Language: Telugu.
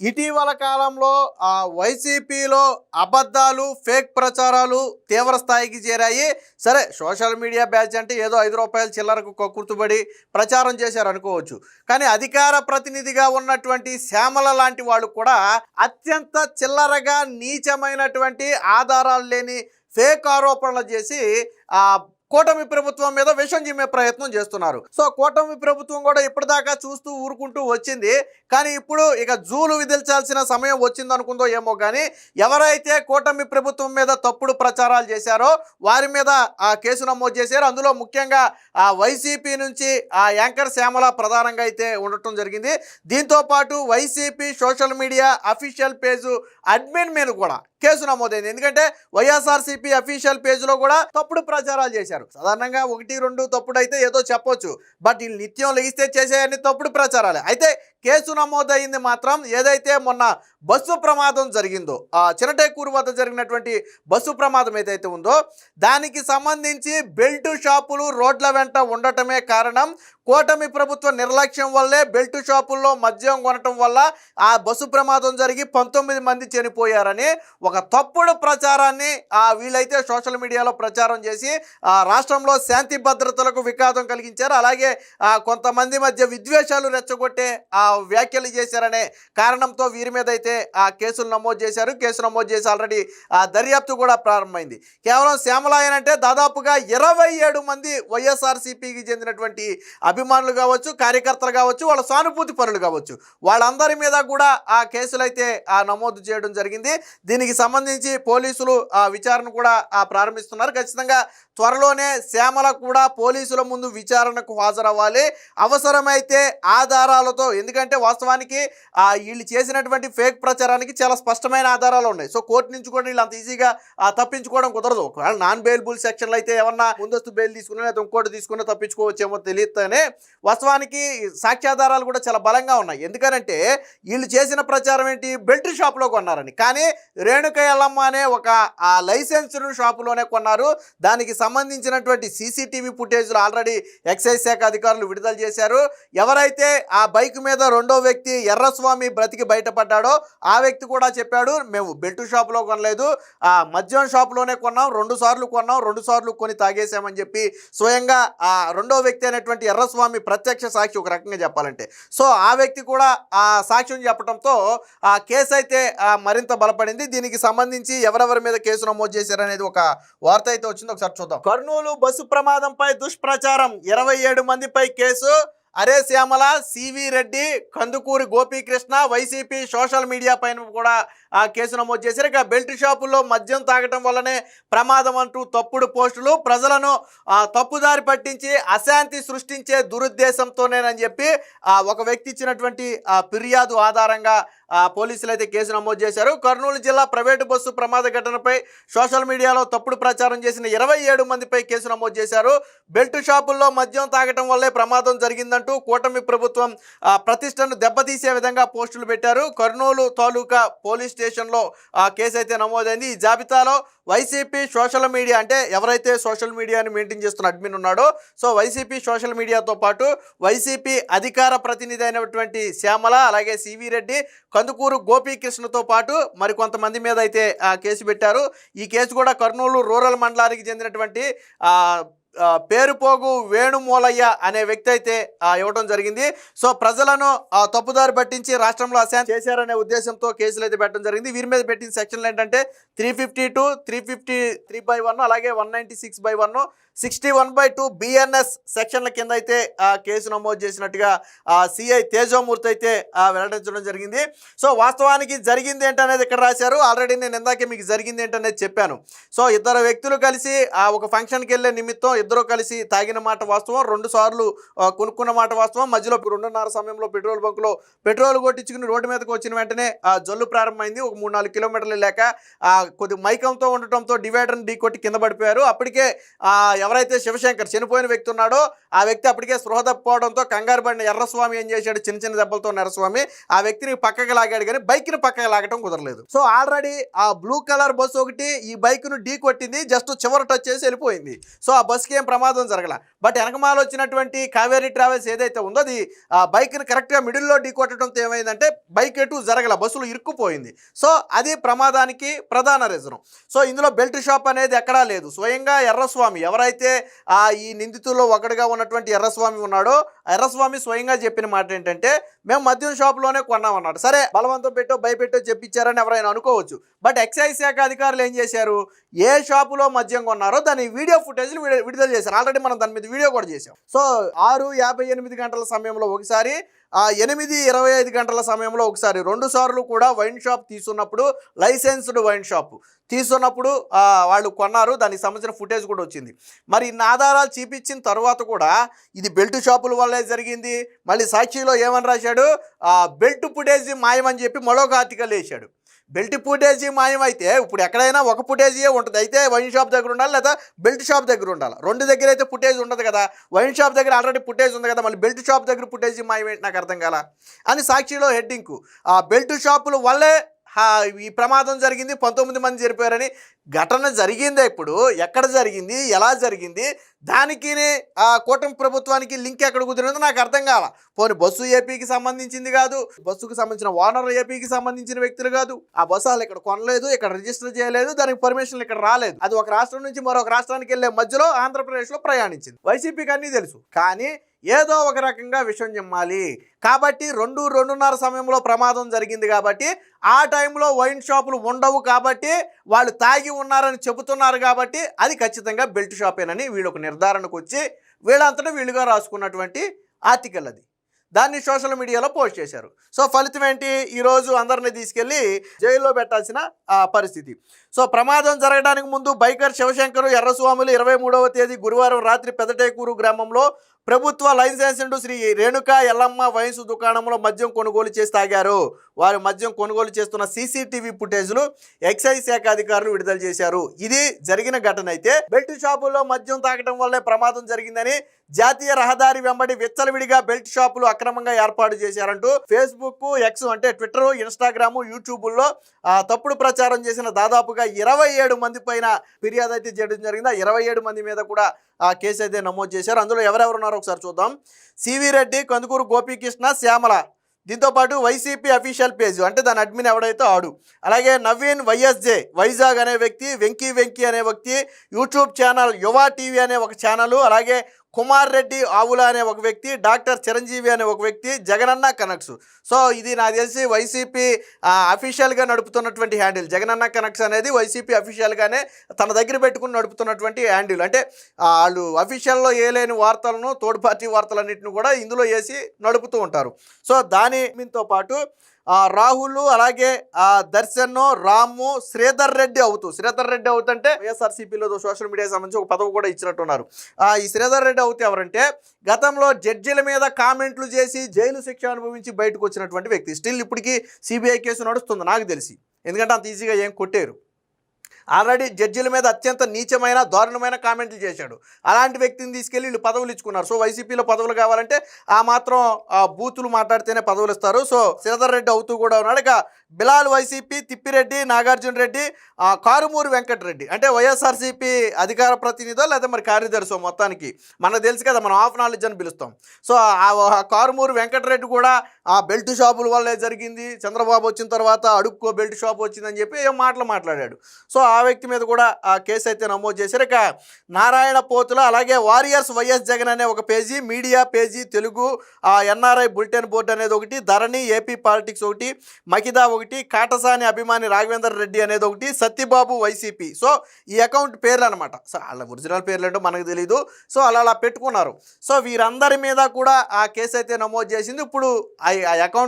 ఇటీవల కాలంలో ఆ వైసీపీలో అబద్ధాలు ఫేక్ ప్రచారాలు తీవ్ర స్థాయికి చేరాయి. సరే సోషల్ మీడియా బ్యాచ్ అంటే ఏదో ఐదు రూపాయల చిల్లరకు కక్కుర్తుబడి ప్రచారం చేశారు అనుకోవచ్చు. కానీ అధికార ప్రతినిధిగా ఉన్నటువంటి శ్యామల లాంటి వాళ్ళు కూడా అత్యంత చిల్లరగా నీచమైనటువంటి ఆధారాలు లేని ఫేక్ ఆరోపణలు చేసి ఆ కూటమి ప్రభుత్వం మీద విషం చిమ్మే ప్రయత్నం చేస్తున్నారు. సో కూటమి ప్రభుత్వం కూడా ఇప్పటిదాకా చూస్తూ ఊరుకుంటూ వచ్చింది. కానీ ఇప్పుడు ఇక జూలు విదిల్చాల్సిన సమయం వచ్చింది అనుకుందో ఏమో కానీ ఎవరైతే కూటమి ప్రభుత్వం మీద తప్పుడు ప్రచారాలు చేశారో వారి మీద ఆ కేసు నమోదు చేశారు. అందులో ముఖ్యంగా ఆ వైసీపీ నుంచి ఆ యాంకర్ శ్యామల ప్రధానంగా అయితే ఉండటం జరిగింది. దీంతో పాటు YCP social media official page admin మీద కూడా కేసు నమోదైంది. ఎందుకంటే వైఎస్ఆర్సీపీ అఫీషియల్ పేజ్లో కూడా తప్పుడు ప్రచారాలు చేశారు. సాధారణంగా ఒకటి రెండు తప్పుడు అయితే ఏదో చెప్పొచ్చు. బట్ వీళ్ళు నిత్యం లెగిస్తే చేసేయన్ని తప్పుడు ప్రచారాలే. అయితే కేసు నమోదైంది మాత్రం ఏదైతే మొన్న బస్సు ప్రమాదం జరిగిందో ఆ చిరటేకూరు వద్ద జరిగినటువంటి బస్సు ప్రమాదం ఏదైతే ఉందో దానికి సంబంధించి బెల్ట్ షాపులు రోడ్ల వెంట ఉండటమే కారణం. కూటమి ప్రభుత్వ నిర్లక్ష్యం వల్లే బెల్ట్ షాపుల్లో మద్యం కొనటం వల్ల ఆ బస్సు ప్రమాదం జరిగి పంతొమ్మిది మంది చనిపోయారని ఒక తప్పుడు ప్రచారాన్ని ఆ వీళ్ళైతే సోషల్ మీడియాలో ప్రచారం చేసి ఆ రాష్ట్రంలో శాంతి భద్రతలకు విఘాతం కలిగించారు. అలాగే కొంతమంది మధ్య విద్వేషాలు రెచ్చగొట్టే ఆ వ్యాఖ్యలు చేశారనే కారణంతో వీరి మీద అయితే ఆ కేసులు నమోదు చేశారు. కేసు నమోదు చేసి ఆల్రెడీ ఆ దర్యాప్తు కూడా ప్రారంభమైంది. కేవలం శ్యామలాయన్ అంటే దాదాపుగా ఇరవై ఏడు మంది వైఎస్ఆర్సీపీకి చెందినటువంటి అభిమానులు కావచ్చు కార్యకర్తలు కావచ్చు వాళ్ళ సానుభూతి పనులు కావచ్చు. వాళ్ళందరి మీద కూడా ఆ కేసులు అయితే ఆ నమోదు చేయడం జరిగింది. దీనికి సంబంధించి పోలీసులు ఆ విచారణ కూడా ఆ ప్రారంభిస్తున్నారు. ఖచ్చితంగా త్వరలోనే శ్యామల కూడా పోలీసుల ముందు విచారణకు హాజరవ్వాలి. అవసరమైతే ఆధారాలతో ఎందుకంటే వాస్తవానికి వీళ్ళు చేసినటువంటి ఫేక్ ప్రచారానికి చాలా స్పష్టమైన ఆధారాలు ఉన్నాయి. సో కోర్టు నుంచి కూడా వీళ్ళు అంత ఈజీగా తప్పించుకోవడం కుదరదు. ఒకవేళ నాన్ బెయిల్బుల్ సెక్షన్లు అయితే ఏమన్నా ముందస్తు బెయిల్ తీసుకున్నా లేదా ఇంకోటి తీసుకున్నా తప్పించుకోవచ్చేమో తెలియస్తేనే వాస్తవానికి సాక్ష్యాధారాలు కూడా చాలా బలంగా ఉన్నాయి. ఎందుకనంటే వీళ్ళు చేసిన ప్రచారం ఏంటి? బెల్ట్ షాప్లో కొన్నారని. కానీ రేణుక ఎల్లమ్మ అనే ఒక ఆ లైసెన్స్డ్ షాపులోనే కొన్నారు. దానికి సంబంధించినటువంటి సీసీటీవీ ఫుటేజ్లు ఆల్రెడీ ఎక్సైజ్ శాఖ అధికారులు విడుదల చేశారు. ఎవరైతే ఆ బైక్ మీద రెండో వ్యక్తి ఎర్రస్వామి బ్రతికి బయటపడ్డాడో ఆ వ్యక్తి కూడా చెప్పాడు మేము బెల్ట్ షాప్లో కొనలేదు. ఆ మద్యం షాప్లోనే కొన్నాం. రెండు సార్లు కొన్నాం. రెండు సార్లు కొని తాగేసామని చెప్పి స్వయంగా ఆ రెండో వ్యక్తి అయినటువంటి ఎర్రస్వామి ప్రత్యక్ష సాక్షి ఒక రకంగా చెప్పాలంటే. సో ఆ వ్యక్తి కూడా ఆ సాక్ష్యం చెప్పడంతో ఆ కేసు అయితే మరింత బలపడింది. దీనికి సంబంధించి ఎవరెవరి మీద కేసు నమోదు చేశారనేది ఒక వార్త అయితే వచ్చింది. ఒకసారి చూద్దాం. కర్నూలు బస్సు ప్రమాదంపై దుష్ప్రచారం. ఇరవై ఏడు మందిపై కేసు. అరే Shyamala CV Reddy Kandukuri Gopikrishna YCP social media పైన కూడా ఆ కేసు నమోదు చేశారు. ఇక బెల్ట్ షాపుల్లో మద్యం తాగటం వల్లనే ప్రమాదం అంటూ తప్పుడు పోస్టులు. ప్రజలను తప్పుదారి పట్టించి అశాంతి సృష్టించే దురుద్దేశంతోనేనని చెప్పి ఒక వ్యక్తి ఇచ్చినటువంటి ఫిర్యాదు ఆధారంగా పోలీసులు అయితే కేసు నమోదు చేశారు. కర్నూలు జిల్లా ప్రైవేటు బస్సు ప్రమాద ఘటనపై సోషల్ మీడియాలో తప్పుడు ప్రచారం చేసిన ఇరవై ఏడు మందిపై కేసు నమోదు చేశారు. బెల్ట్ షాపుల్లో మద్యం తాగటం వల్లే ప్రమాదం జరిగిందంటూ కూటమి ప్రభుత్వం ప్రతిష్టను దెబ్బతీసే విధంగా పోస్టులు పెట్టారు. కర్నూలు తాలూకా పోలీస్ స్టేషన్లో ఆ కేసు అయితే నమోదైంది. ఈ జాబితాలో వైసీపీ సోషల్ మీడియా అంటే ఎవరైతే సోషల్ మీడియాని మెయింటైన్ చేస్తున్న అడ్మిన్ ఉన్నాడో సో వైసీపీ సోషల్ మీడియాతో పాటు వైసీపీ అధికార ప్రతినిధి అయినటువంటి శ్యామల అలాగే సివి రెడ్డి కందుకూరు గోపీకృష్ణతో పాటు మరికొంతమంది మీద అయితే కేసు పెట్టారు. ఈ కేసు కూడా కర్నూలు రూరల్ మండలానికి చెందినటువంటి పేరుపోగు వేణుమూలయ్య అనే వ్యక్తి అయితే ఇవ్వడం జరిగింది. సో ప్రజలను తప్పుదారి పట్టించి రాష్ట్రంలో అశాంతి చేశారనే ఉద్దేశంతో కేసులు అయితే పెట్టడం జరిగింది. వీరి మీద పెట్టిన సెక్షన్లు ఏంటంటే three fifty two three fifty three by one అలాగే one ninety six by one sixty one by two BNS సెక్షన్ల కింద అయితే ఆ, కేసు నమోదు చేసినట్టుగా సిఐ తేజోమూర్తి అయితే వెల్లడించడం జరిగింది. సో వాస్తవానికి జరిగింది ఏంటనేది ఇక్కడ రాశారు. ఆల్రెడీ నేను ఇందాకే మీకు జరిగింది ఏంటనేది చెప్పాను. సో ఇద్దరు వ్యక్తులు కలిసి ఆ, ఒక ఫంక్షన్కి వెళ్ళే నిమిత్తం ఇద్దరు కలిసి తాగిన మాట వాస్తవం రెండు సార్లు కొనుక్కున్న మాట వాస్తవం. మధ్యలో రెండున్నర సమయంలో పెట్రోల్ బంక్లో పెట్రోల్ కొట్టించుకుని రోడ్డు మీదకి వచ్చిన వెంటనే జల్లు ప్రారంభమైంది. ఒక మూడు నాలుగు కిలోమీటర్లు లేక కొద్ది మైకంతో ఉండటంతో డివైడర్ని ఢీ కొట్టి కింద పడిపోయారు. అప్పటికే ఎవరైతే శివశంకర్ చనిపోయిన వ్యక్తి ఉన్నాడో ఆ వ్యక్తి అప్పటికే స్పృహ తప్పిపోవడంతో కంగారు పడిన ఎర్రస్వామి ఏం చేశాడు? చిన్న చిన్న దెబ్బలతో నరస్వామి ఎర్రస్వామి ఆ వ్యక్తిని పక్కకి లాగాడు కానీ బైక్ని పక్కకి లాగటం కుదరలేదు. సో ఆల్రెడీ ఆ బ్లూ కలర్ బస్సు ఒకటి ఈ బైక్ను ఢీ కొట్టింది జస్ట్ చివరి టచ్ చేసి వెళ్ళిపోయింది. సో ఆ బస్సుకి ఏం ప్రమాదం జరగల. బట్ వెనకమాల వచ్చినటువంటి కావేరీ ట్రావెల్స్ ఏదైతే ఉందో అది ఆ బైక్ని కరెక్ట్గా మిడిల్లో ఢీ కొట్టడంతో ఏమైందంటే బైక్ ఎటు జరగల బస్సులు ఇరుక్కుపోయింది. సో అది ప్రమాదానికి ప్రధాన రీజన్. సో ఇందులో బెల్ట్ షాప్ అనేది ఎక్కడా లేదు. స్వయంగా ఎర్రస్వామి ఎవరైతే ఆ ఈ నిందితుల్లో ఒకటిగా ఉన్నటువంటి ఎర్రస్వామి ఉన్నాడో ఎర్రస్వామి స్వయంగా చెప్పిన మాట ఏంటంటే మేము మద్యం షాప్లోనే కొన్నామన్నాడు సరే బలవంతం పెట్టో భయపెట్టో చెప్పించారని ఎవరైనా అనుకోవచ్చు. బట్ ఎక్సైజ్ శాఖ అధికారులు ఏం చేశారు? ఏ షాపులో మద్యం కొన్నారో దాని వీడియో ఫుటేజ్లు విడుదల చేశారు. ఆల్రెడీ మనం దాని మీద వీడియో కూడా చేసాం సో ఆరు యాభై ఎనిమిది గంటల సమయంలో ఒకసారి ఆ ఎనిమిది ఇరవై ఐదు గంటల సమయంలో ఒకసారి రెండు సార్లు కూడా వైన్ షాప్ తీసుకున్నప్పుడు లైసెన్స్డ్ వైన్ షాప్ తీసుకున్నప్పుడు వాళ్ళు కొన్నారు. దానికి సంబంధించిన ఫుటేజ్ కూడా వచ్చింది. మరి ఇన్ని ఆధారాలు చూపించిన తర్వాత కూడా ఇది బెల్ట్ షాపుల వల్లే జరిగింది. మళ్ళీ సాక్షిలో ఏమని రాశాడు? ఆ, బెల్ట్ ఫుటేజ్ మాయమని చెప్పి మరొక ఆర్టికల్ వేశాడు బెల్ట్ ఫుటేజీ మాయమైతే ఇప్పుడు ఎక్కడైనా ఒక ఫుటేజీయే ఉంటుంది. అయితే వైన్ షాప్ దగ్గర ఉండాలి? లేదా బెల్ట్ షాప్ దగ్గర ఉండాలి? రెండు దగ్గర అయితే ఫుటేజ్ ఉండదు కదా. వైన్ షాప్ దగ్గర ఆల్రెడీ ఫుటేజ్ ఉంది కదా. మళ్ళీ బెల్ట్ షాప్ దగ్గర ఫుటేజీ మాయమేంటి నాకు అర్థం కాల? అని సాక్షిలో హెడ్డింగ్కు ఆ బెల్ట్ షాపుల వల్లే ఈ ప్రమాదం జరిగింది పంతొమ్మిది మంది చనిపోయారని ఘటన జరిగిందే ఇప్పుడు. ఎక్కడ జరిగింది? ఎలా జరిగింది? దానికి ఆ కూటమి ప్రభుత్వానికి లింక్ ఎక్కడ కుదిరిందో నాకు అర్థం కాల. పోనీ బస్సు ఏపీకి సంబంధించింది కాదు. బస్సుకు సంబంధించిన ఓనర్ ఏపీకి సంబంధించిన వ్యక్తులు కాదు. ఆ బస్సు ఇక్కడ కొనలేదు ఇక్కడ రిజిస్టర్ చేయలేదు దానికి పర్మిషన్ ఇక్కడ రాలేదు. అది ఒక రాష్ట్రం నుంచి మరొక రాష్ట్రానికి వెళ్ళే మధ్యలో ఆంధ్రప్రదేశ్లో ప్రయాణించింది. వైసీపీకి అన్నీ తెలుసు. కానీ ఏదో ఒక రకంగా విషయం చెమ్మాలి కాబట్టి రెండు రెండున్నర సమయంలో ప్రమాదం జరిగింది కాబట్టి ఆ టైంలో వైన్ షాపులు ఉండవు కాబట్టి వాళ్ళు తాగి ఉన్నారని చెబుతున్నారు కాబట్టి అది ఖచ్చితంగా బెల్ట్ షాపేనని వీళ్ళు ఒక నిర్ధారణకు వచ్చి వీళ్ళంతటా వీళ్ళుగా రాసుకున్నటువంటి ఆర్టికల్ అది. దాన్ని సోషల్ మీడియాలో పోస్ట్ చేశారు. సో ఫలితం ఏంటి? ఈరోజు అందరిని తీసుకెళ్ళి జైల్లో పెట్టాల్సిన పరిస్థితి. సో ప్రమాదం జరగడానికి ముందు బైకర్ శివశంకర్ ఎర్రస్వాములు ఇరవై మూడవ తేదీ గురువారం రాత్రి పెదటేకూరు గ్రామంలో ప్రభుత్వ లైసెన్స్డ్ శ్రీ రేణుక ఎల్లమ్మ వయసు దుకాణంలో మద్యం కొనుగోలు చేసి తాగారు. వారు మద్యం కొనుగోలు చేస్తున్న సీసీటీవీ ఫుటేజ్లు ఎక్సైజ్ శాఖ అధికారులు విడుదల చేశారు. ఇది జరిగిన ఘటన అయితే బెల్ట్ షాపుల్లో మద్యం తాగడం వల్లే ప్రమాదం జరిగిందని జాతీయ రహదారి వెంబడి విచ్చలవిడిగా బెల్ట్ షాపులు అక్రమంగా ఏర్పాటు చేశారంటూ ఫేస్బుక్ ఎక్స్ అంటే ట్విట్టర్ ఇన్స్టాగ్రామ్ యూట్యూబుల్లో తప్పుడు ప్రచారం చేసిన దాదాపుగా ఇరవై ఏడు మంది పైన ఫిర్యాదు అయితే చేయడం జరిగింది. ఆ ఇరవై ఏడు మంది మీద కూడా ఆ కేసు అయితే నమోదు చేశారు. అందులో ఎవరెవరున్నారు ఉన్నారో ఒకసారి చూద్దాం. సివి రెడ్డి కందుకూరు గోపీకృష్ణ శ్యామల. దీంతో పాటు వైసీపీ అఫీషియల్ పేజ్ అంటే దాని అడ్మిన్ ఎవడైతే ఆడు. అలాగే నవీన్ వైఎస్జే వైజాగ్ అనే వ్యక్తి వెంకీ వెంకీ అనే వ్యక్తి యూట్యూబ్ ఛానల్ యువ టీవీ అనే ఒక ఛానల్ అలాగే కుమార్ రెడ్డి ఆవుల అనే ఒక వ్యక్తి డాక్టర్ చిరంజీవి అనే ఒక వ్యక్తి జగనన్న కనెక్ట్స్ సో ఇది నాకు తెలిసి వైసీపీ అఫీషియల్గా నడుపుతున్నటువంటి హ్యాండిల్. జగనన్న కనెక్ట్స్ అనేది వైసీపీ అఫీషియల్గానే తన దగ్గర పెట్టుకుని నడుపుతున్నటువంటి హ్యాండిల్. అంటే వాళ్ళు అఫీషియల్లో ఏలేని వార్తలను థర్డ్ పార్టీ వార్తలన్నింటిని కూడా ఇందులో వేసి నడుపుతూ ఉంటారు. సో దాని మీతో పాటు రాహుల్ అలాగే ఆ, దర్శన్ రాము శ్రీధర్ రెడ్డి అవుతూ. శ్రీధర్ రెడ్డి అవుతుంటే వైఎస్ఆర్సీపీలో సోషల్ మీడియా సంబంధించి ఒక పదవి కూడా ఇచ్చినట్టున్నారు. ఆ, ఈ శ్రీధర్ రెడ్డి అవుతే ఎవరంటే గతంలో జడ్జిల మీద కామెంట్లు చేసి జైలు శిక్ష అనుభవించి బయటకు వచ్చినటువంటి వ్యక్తి. స్టిల్ ఇప్పటికీ సిబిఐ కేసు నడుస్తుంది నాకు తెలిసి. ఎందుకంటే అంత ఈజీగా ఏం కొట్టారు. ఆల్రెడీ జడ్జిల మీద అత్యంత నీచమైన దారుణమైన కామెంట్లు చేశాడు. అలాంటి వ్యక్తిని తీసుకెళ్ళి వీళ్ళు పదవులు ఇచ్చుకున్నారు. సో వైసీపీలో పదవులు కావాలంటే ఆ మాత్రం ఆ బూతులు మాట్లాడితేనే పదవులు ఇస్తారు. సో శ్రీధర్ రెడ్డి అవుతూ కూడా ఉన్నాడు. ఇక బిలాల్ వైసీపీ తిప్పిరెడ్డి నాగార్జున రెడ్డి కారుమూరి వెంకటరెడ్డి. అంటే వైఎస్ఆర్సీపీ అధికార ప్రతినిధో లేదా మరి కార్యదర్శి మొత్తానికి? మనకు తెలుసు కదా మనం ఆఫ్ నాలెడ్జ్ అని పిలుస్తాం. సో ఆ కారుమూరి వెంకటరెడ్డి కూడా ఆ బెల్ట్ షాపుల వల్లే జరిగింది. చంద్రబాబు వచ్చిన తర్వాత అడుక్కో బెల్ట్ షాప్ వచ్చిందని చెప్పి ఏం మాటలు మాట్లాడాడు. సో ఆ ఆ వ్యక్తి మీద కూడా ఆ కేసు అయితే నమోదు చేశారు. ఇక నారాయణ పోతుల అలాగే వారియర్స్ వైఎస్ జగన్ అనే ఒక పేజీ మీడియా పేజీ తెలుగు ఆ ఎన్ఆర్ఐ బులెటిన్ బోర్డు అనేది ఒకటి ధరణి ఏపీ పాలిటిక్స్ ఒకటి మకిదా ఒకటి కాటసాని అభిమాని రాఘవేందర్ రెడ్డి అనేది ఒకటి సత్యబాబు వైసీపీ. సో ఈ అకౌంట్ పేర్లు అనమాట సో వాళ్ళ ఒరిజినల్ పేర్లు ఏంటో మనకు తెలియదు సో అలా అలా పెట్టుకున్నారు. సో వీరందరి మీద కూడా ఆ కేసు అయితే నమోదు చేసింది. ఇప్పుడు ఆ అకౌంట్